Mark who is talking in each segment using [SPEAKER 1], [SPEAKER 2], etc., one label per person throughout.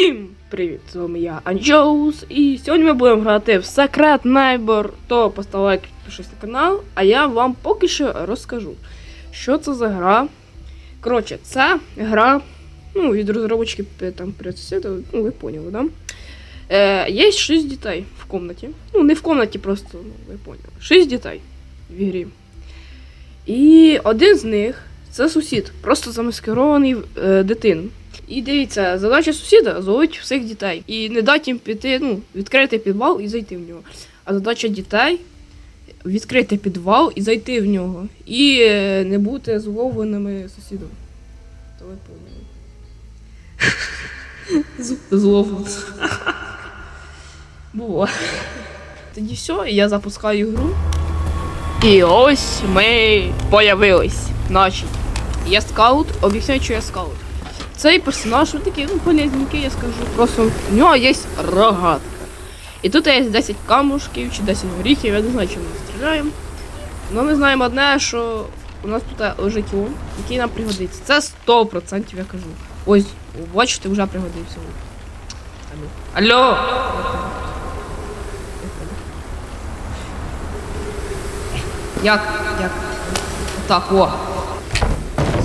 [SPEAKER 1] Всім привіт! З вами я Анджоус, і сьогодні ми будемо грати в Secret Neighbor. То постав лайк, підпишись на канал, а я вам поки що розкажу, що це за гра. Коротше, це гра ну, від розробочки е, там Прецесіда, ну ви поняли, да? Е, є 6 дітей в комнаті. Ну, не в комнаті, просто, ну, ви поняли. 6 дітей в ігрі. І один з них це сусід, просто замаскирований е, дитин. І дивіться, задача сусіда зловити всіх дітей. І не дати їм піти, ну, відкрити підвал і зайти в нього. А задача дітей відкрити підвал і зайти в нього. І е, не бути зловленими сусідом. То ви поняли. Зловлено. Було. Тоді все, я запускаю гру. І ось ми появились. Значить, я скаут, об'ясняю, що я скаут. Цей персонаж він такий, ну, полезненький, я скажу. Просто в нього є рогатка. І тут є 10 камушків чи 10 горіхів, я не знаю, чим ми стріляємо. Але ми знаємо одне, що у нас тут лежить он, який нам пригодиться. Це 100% я кажу. Ось, бачите, вже пригодився. Алло. Алло! Як? Як? Так, о.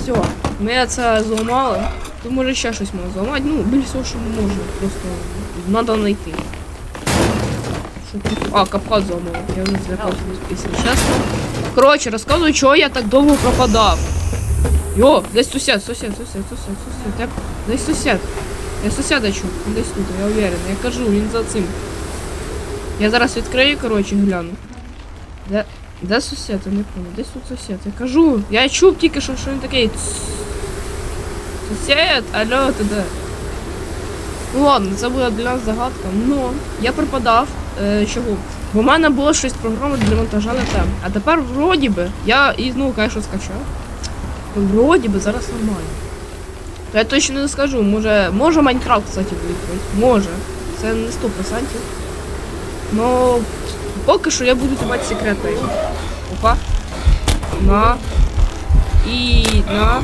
[SPEAKER 1] Все, ми це зламали. Тут може ще щось можна зламати. Ну, більше всього, що ми можемо. Просто треба знайти. А, капкан зламав. Я вже злякався, якщо чесно. Коротше, розказую, чого я так довго пропадав. Йо, десь сусід, сусід, сусід, сусід, сусід. Я... Десь сусід. Я сусіда чув, десь тут, я уверен. Я кажу, він за цим. Я зараз відкрию, коротше, гляну. Де, де сусід? Я не пам'ятаю. Десь тут сусід. Я кажу, я чув тільки, що, що він такий. Сусід, алло, ти де? Ну ладно, це буде для нас загадка. Но я пропадав. Е, чого? Бо в мене було щось програми для монтажа на тему. А тепер вроді би, я і ну, конечно, скачав. Вроді би зараз нормально. Я точно не скажу, може, може Майнкрафт, кстати, буде. Може. Це не 100%. Но поки що я буду тримати секретною. Опа. На. І на.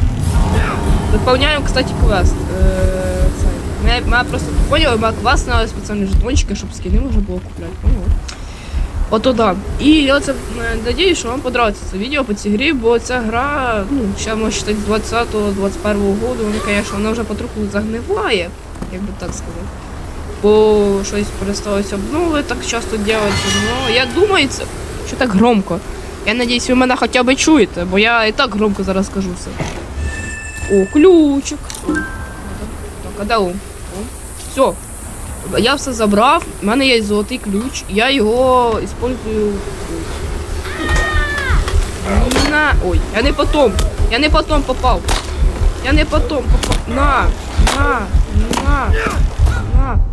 [SPEAKER 1] Выполняем, кстати, квест. Е. Мене, мене просто поняли, мене квест на спеціальні жетончики, щоб скини можна було купляти. Поняли? Ото да. І я це е, надіюсь, що вам подобається це відео по цій грі, бо ця гра, ну, ще можна читати з 20-21 году, вона, звісно, вона вже потроху загниває, як би так сказати. Бо щось пересталося обнови так часто робиться. Ну, я думаю, це, що так громко. Я надіюсь, ви мене хоча б чуєте, бо я і так громко зараз скажу все. О, ключик. Так, а де он? Все. Я все забрав, в мене є золотий ключ, я його использую. На. Ой, я не потом. Я не потом попав. Я не потом попав. На, на, на, на.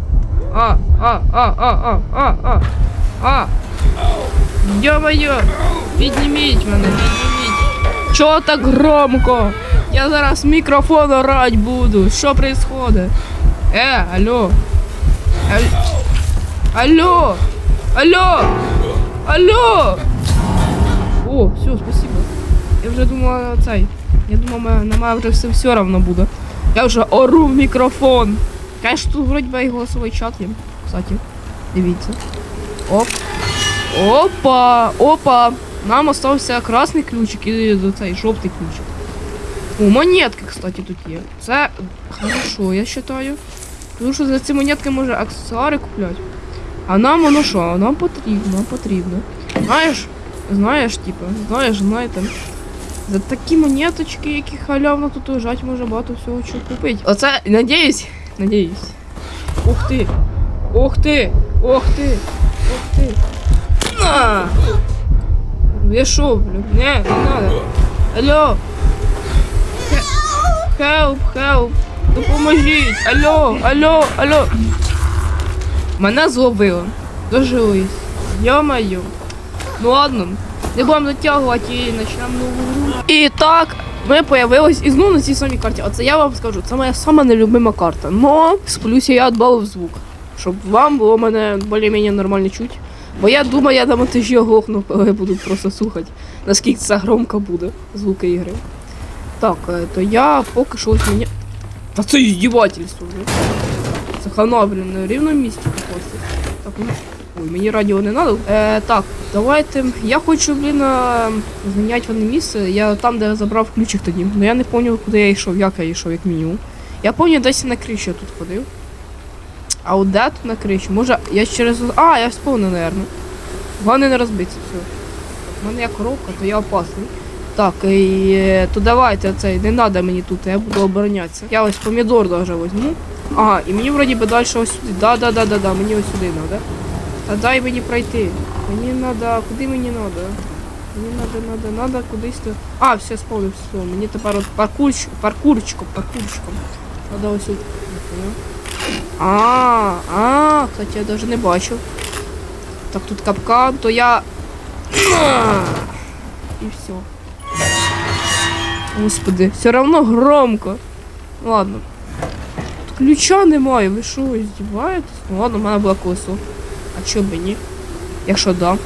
[SPEAKER 1] А, а, а, а, а, а, а, а. Йо-моє, підніміть мене, підніміть. Чого так громко? Я зараз в мікрофон орать буду. Що происходит? Е, алло. Аль- Алло! Алло! Алло! О, все, спасибо. Я вже думала цей. Я думала, мене- на мене вже все, все равно буде. Я вже ору в мікрофон. Конечно, тут вроді би і голосовий чат. Кстати, дивіться. Оп. Опа! Опа! Нам остався красний ключик і цей жовтий ключик. О, монетки, кстати, тут є. Це хорошо, я вважаю. Тому що за ці монетки може аксесуари купляти. А нам воно що? Нам потрібно, потрібно. Знаєш, знаєш, типу, знаєш, знаєте. За такі монеточки, які халявно тут лежать, може багато всього чого купити. Оце, надіюсь, надіюсь. Ух ти! Ух ти! Ух ти! Ух ти! На! Я шо, блін? Не, не надо. Алло! Хелп, хелп! Допоможіть! Алло, алло, алло! Мене зловили. Дожились. Йо-моє. Ну ладно, не будемо затягувати і почнемо нову гру. І так, ми появились і знову на цій самій карті. Оце я вам скажу, це моя сама нелюбима карта. Но з плюсів я відбавив звук. Щоб вам було мене більш-менш нормально чути. Бо я думаю, я на монтажі оглохну, коли буду просто слухати, наскільки це громко буде звуки ігри. Так, е, то я поки що ось мені. Та це іздівательство. Це хана, на рівному місці попасти. Так, ну. Ой, мені радіо не надо. Е, так, давайте. Я хочу, блін, е, зміняти одне місце. Я там, де забрав ключик тоді. Ну я не пам'ятаю, куди я йшов, як я йшов, як мінімум. Я пам'ятаю, десь на криші я тут ходив. А от де тут на криші? Може, я через. А, я вспомнив, напевно. Головне не розбитися, все. У мене є коробка, то я опасний. Так, і, е, то давайте цей, не треба мені тут, я буду оборонятися. Я ось помідор даже возьму. Ага, і мені вроді би далі ось сюди. Да, да, да, да, да, мені ось сюди треба. Та дай мені пройти. Мені треба. Куди мені треба? Мені треба, треба, треба кудись то. А, все, сповнив, все. Мені тепер от паркурч, паркурчиком, паркурчиком. Треба ось тут. А, а, кстати, я даже не бачив. Так, тут капкан, то я. І все. Господи, все равно громко. Ладно. Тут ключа немає, ви що, здіваєтесь? Ну ладно, в мене було колесо. А чого б ні? Якщо да.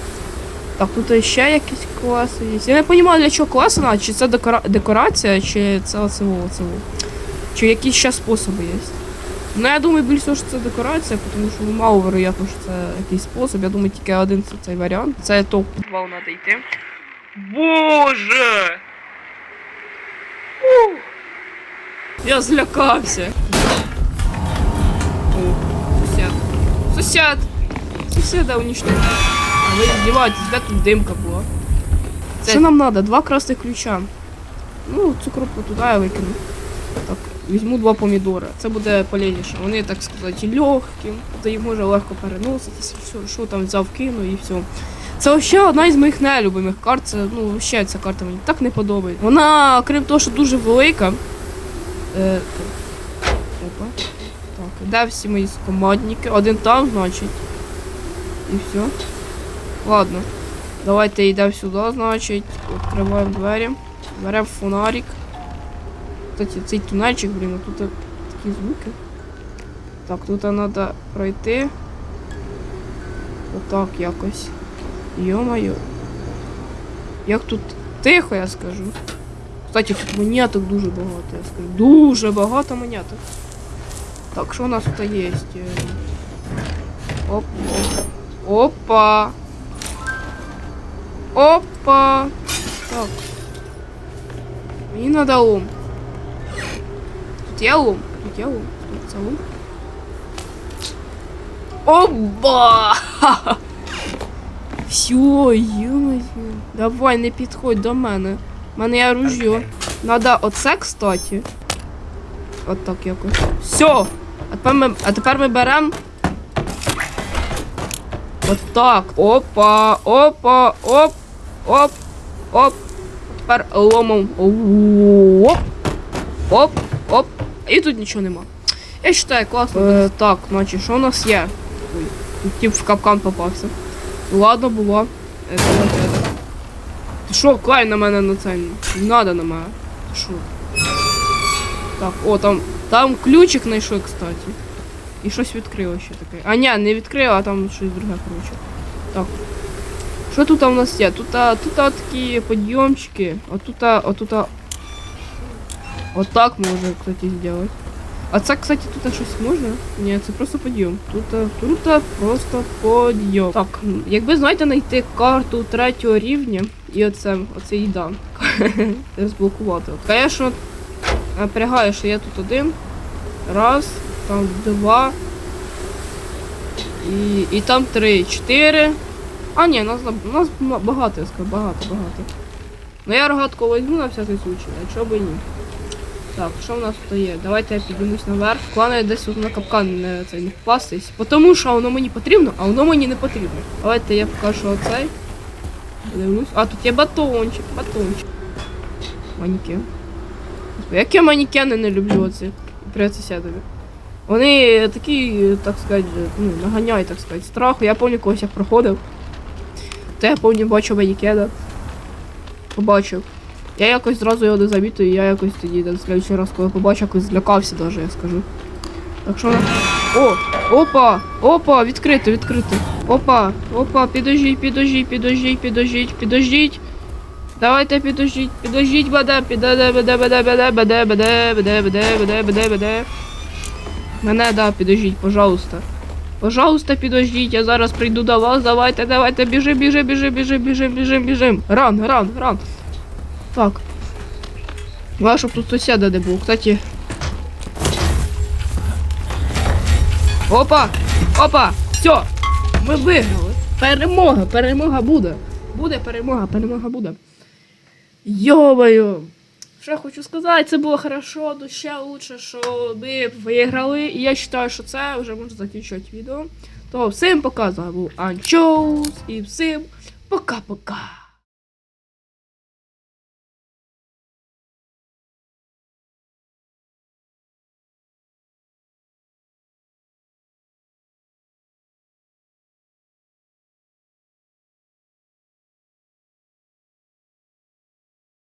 [SPEAKER 1] Так, тут ще якісь класи є. Я не розумію, для чого класи надо, чи це декора... декорація, чи це оцево, оцево. Чи якісь ще способи є. Ну, я думаю, більше, що це декорація, тому що ну, мало вероятно, що це якийсь спосіб. Я думаю, тільки один це цей варіант. Це топ підвал треба йти. Боже! Ух! Я злякався. О, сусід. Сусід! Сусіда уничтожив. А ви здіваєтесь, де тут димка була? Це... Що нам треба? Два красних ключа. Ну, цю коробку туди я викину. Так, візьму два помідори. Це буде полезніше. Вони, так сказати, легкі, то їх може легко переноситися. Все, що там взяв, кину і все. Це ще одна із моїх нелюбимих карт. Це, ну, ще ця карта мені так не подобається. Вона, крім того, що дуже велика. Е, опа. Так, де всі мої командники? Один там, значить. І все. Ладно. Давайте йдемо сюди, значить. Відкриваємо двері. Беремо фонарик. Кстати, цей тунельчик, блін, тут такі звуки. Так, тут треба пройти. Отак якось. Йо-моє. Як тут тихо, я скажу. Кстати, тут монеток дуже багато, я скажу. Дуже багато монеток. Так, що у нас тут є? Е, Оп, оп. Опа. Опа. Так. Мені надо лом. Тут є лом. Тут є лом. Тут це лом. Оба! Все, ё Давай, не підходь до мене. У мене є ружьо. Надо оце, кстати. От так якось. Все! А тепер ми, а тепер ми беремо. Так. Опа, опа, оп, оп, оп. Тепер ломом. Оп. Оп, оп. І тут нічого нема. Я вважаю, класно. Е, так, значить, що у нас є? Ой, тип в капкан попався. Ладно, було. Е. Ти що, клай на мене на це? Не надо на мене. Ти що? Так, о, там. Там ключик знайшов, кстати. І щось відкрило ще таке. А ні, не відкрило, а там щось друге, коротше. Так. Що тут у нас є? Тут, тут такі підйомчики. Отут, отут. Отак можна, кстати, зробити. А це, кстати, тут щось можна? Ні, це просто підйом. Тут, тут просто підйом. Так, якби знаєте, знайти карту третього рівня і оце, оце їда. Розблокувати. От, Звісно, напрягає, що я тут один. Раз, там два. І, і там три, чотири. А, ні, нас, на- нас багато, я скажу, багато, багато. Ну я рогатку візьму на всякий случай, а чого б і ні. Так, що в нас тут є? Давайте я піднімусь наверх. Головне десь тут на капкан не, це, не впастись. Тому що воно мені потрібно, а воно мені не потрібно. Давайте я покажу оцей. Подивлюсь. А, тут є батончик, батончик. Манікен. Як я манікени не люблю оці принцесядові. Вони такі, так сказати, ну, наганяють, так сказати, страху. Я пам'ятаю, когось я проходив. Та я пам'ятаю, бачив манікена. Побачив. Я якось зразу його не замітив, і я якось тоді на следующий раз, коли побачив, якось злякався даже, я скажу. Так що. О! Опа! Опа! Відкрито, відкрито. Опа! Опа, підождіть, підождіть, підождіть, підождіть, підождіть. Давайте підождіть, баде, піде, баде, баде, баде, баде, баде, баде, баде, баде, баде, баде. Мене, да, підождіть, пожалуйста. Пожалуйста, підождіть, я зараз прийду до вас. Давайте, давайте, біжи, біжи, біжи, біжи, біжи, біжи, біжи. Ран, ран, ран. Так. Главное, щоб тут сусіда не було. Кстати. Опа! Опа! Все! Ми виграли! Перемога! Перемога буде! Буде перемога, перемога буде. Йо-моє! Що я хочу сказати, це було хорошо, але ще лучше, що ми виграли. І я вважаю, що це вже можна закінчувати відео. То всім пока, з вами був Анчоус і всім пока-пока!